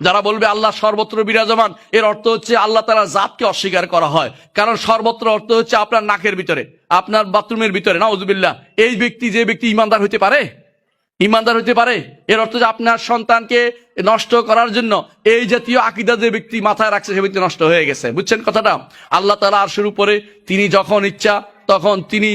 যারা বলবে আল্লাহ সর্বত্র বিরাজমান, এর অর্থ হচ্ছে আল্লাহ তারা জাতকে অস্বীকার করা হয়। কারণ সর্বত্র অর্থ হচ্ছে আপনার নাকের ভিতরে, আপনার বাথরুমের ভিতরে না উজুবিল্লাহ এই ব্যক্তি যে ব্যক্তি ইমানদার হতে পারে? ইমানদার হতে পারে? এর অর্থ যে আপনার সন্তানকে নষ্ট করার জন্য এই জাতীয় আকিদা যে ব্যক্তি মাথায় রাখছে, সে ব্যক্তি নষ্ট হয়ে গেছে। বুঝছেন কথাটা? আল্লাহ তালা আর শুরু করে তিনি যখন ইচ্ছা, তখন তিনি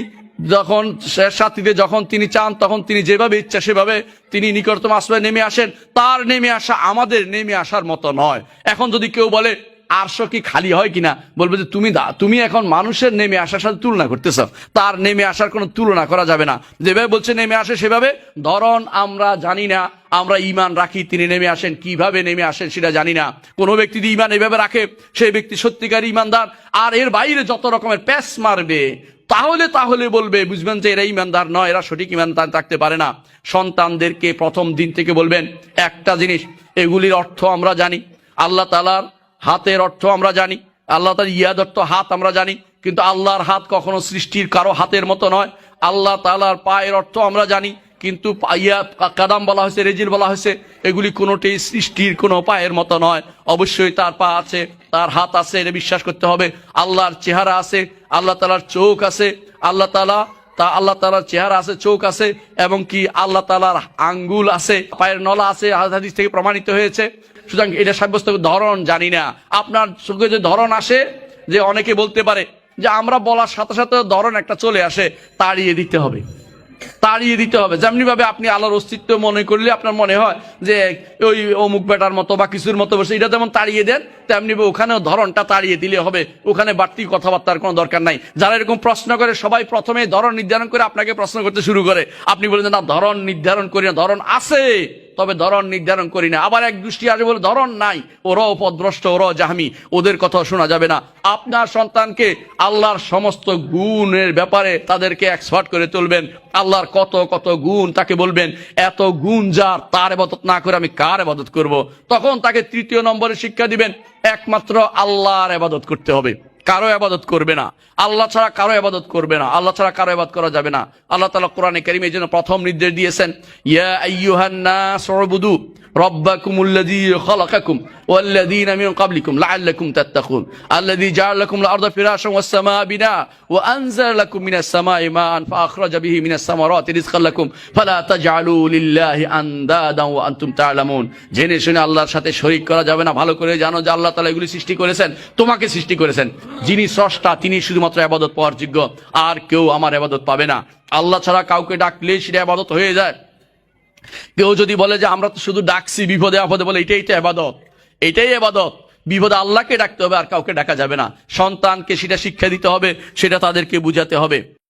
যখন সাথীতে যখন তিনি চান, তখন তিনি যেভাবে ইচ্ছা সেভাবে তিনি নিকটতম আশ্রয় নেমে আসেন। তার নেমে আসা আমাদের নেমে আসার মতো নয়। এখন যদি কেউ বলে আরশো কি খালি হয় কিনা? বলবে যে, তুমি তুমি এখন মানুষের নেমে আসার সাথে তুলনা করতেছ। তার নেমে আসার কোনো তুলনা করা যাবে না। যেভাবে বলছে নেমে আসে সেভাবে, ধরন আমরা জানি না, আমরা ইমান রাখি, তিনি নেমে আসেন, কীভাবে নেমে আসেন সেটা জানি না। কোনো ব্যক্তি যদি ইমান এভাবে রাখে, সেই ব্যক্তি সত্যিকার ইমানদার আর এর বাইরে যত রকমের প্যাস মারবে তাহলে তাহলে বলবে, বুঝবেন যে এরা ইমানদার নয়, এরা সঠিক ইমানদার থাকতে পারে না। সন্তানদেরকে প্রথম দিন থেকে বলবেন, একটা জিনিস, এগুলির অর্থ আমরা জানি, আল্লাহ তালার হাতের অর্থ আমরা জানি, আল্লাহ তার ইয়াদ অর্থ হাত আমরা জানি, কিন্তু আল্লাহর হাত কখনো সৃষ্টির কারও হাতের মতো নয়, আল্লাহ তালার পায়ের অর্থ আমরা জানি, কিন্তু কাদাম বলা হয়েছে, রেজিল বলা হয়েছে, এগুলি কোনোটাই সৃষ্টির কোনো পায়ের মতো নয়। অবশ্যই তার পা আছে তার হাত আছে, এটা বিশ্বাস করতে হবে। আল্লাহর চেহারা আছে, আল্লাহ তালার চোখ আছে, আল্লাহ তালা তা আল্লাহ তালার চেহারা আছে, চোখ আছে, এবং কি আল্লাহ তালার আঙ্গুল আছে, পায়ের নলা আছে, হাদিস থেকে প্রমাণিত হয়েছে। সুতরাং এটা সাব্যস্ত ধরন জানি না। আপনার চোখে যে ধরন আসে, যে অনেকে বলতে পারে যে আমরা বলার সাথে সাথে ধরন একটা চলে আসে, তাড়িয়ে দিতে হবে। তাড়িয়ে দিতে হবে। যেমনি ভাবে আপনি আল্লাহর অস্তিত্ব মনে করলে আপনার মনে হয় যে ওই অমুক বেটার মতো বা কিছুর মতো বসে, এটা যেমন তাড়িয়ে দেন, তেমনি ওখানে ধরনটা তাড়িয়ে দিলে হবে। ওখানে বাড়তি কথাবার্তার কোনো দরকার নাই। যারা এরকম প্রশ্ন করে, সবাই প্রথমে ধরন নির্ধারণ করে আপনাকে প্রশ্ন করতে শুরু করে। আপনি বলেন না ধরন নির্ধারণ করি না। ধরন আছে। তবে ধরন নির্ধারণ করি না। আবার এক দৃষ্টি আসে বলে, ধরন নাই। ওরাও পদ্রষ্ট ওরাও জাহামি। ওদের কথা শোনা যাবে না। আপনার সন্তানকে আল্লাহর সমস্ত গুণের ব্যাপারে তাদেরকে এক্সপার্ট করে তুলবেন। আল্লাহর কত কত গুণ তাকে বলবেন। এত গুণ যার, তার এবাদত না করে আমি কার এবাদত করব। তখন তাকে তৃতীয় নম্বরে শিক্ষা দিবেন। একমাত্র আল্লাহর এবাদত করতে হবে। কারও আবাদত করবে না। আল্লাহ ছাড়া কারও আবাদত করবে না। আল্লাহ ছাড়া কারও আবাদ করা যাবে না। আল্লাহ তালা কোরআনে করিম এই জন্য প্রথম নির্দেশ দিয়েছেন, ইয়া আইয়ুহান্না সরবুদু রব্বাকুমুল্লাজি খলাকাকুম। والذين من قبلكم لعلكم تتقون الذي جعل لكم الارض فراشا والسماء بناء وانزل لكم من السماء ماء فاخرج به من الثمرات رزقا لكم فلا تجعلوا لله اندادا وانتم تعلمون জেনে শুনে আল্লাহর সাথে শরীক করা যাবে না ভালো করে জানো যে আল্লাহ তালা এগুলি সৃষ্টি করেছেন তোমাকে সৃষ্টি করেছেন যিনি স্রষ্টা তিনি শুধুমাত্র আবাদত পাওয়ার যোগ্য আর কেউ আমার আবাদত পাবে না আল্লাহ ছাড়া কাউকে ডাকলে সেটা আবাদত হয়ে যায় কেউ যদি বলে যে আমরা তো শুধু ডাকছি বিপদে আপদে বলে এটাই তো আবাদত এটাই আবাদত। বিপদ আল্লাহকে ডাকতে হবে আর কাউকে ডাকা যাবে না। সন্তানকে সেটা শিক্ষা দিতে হবে, সেটা তাদেরকে বুঝাতে হবে।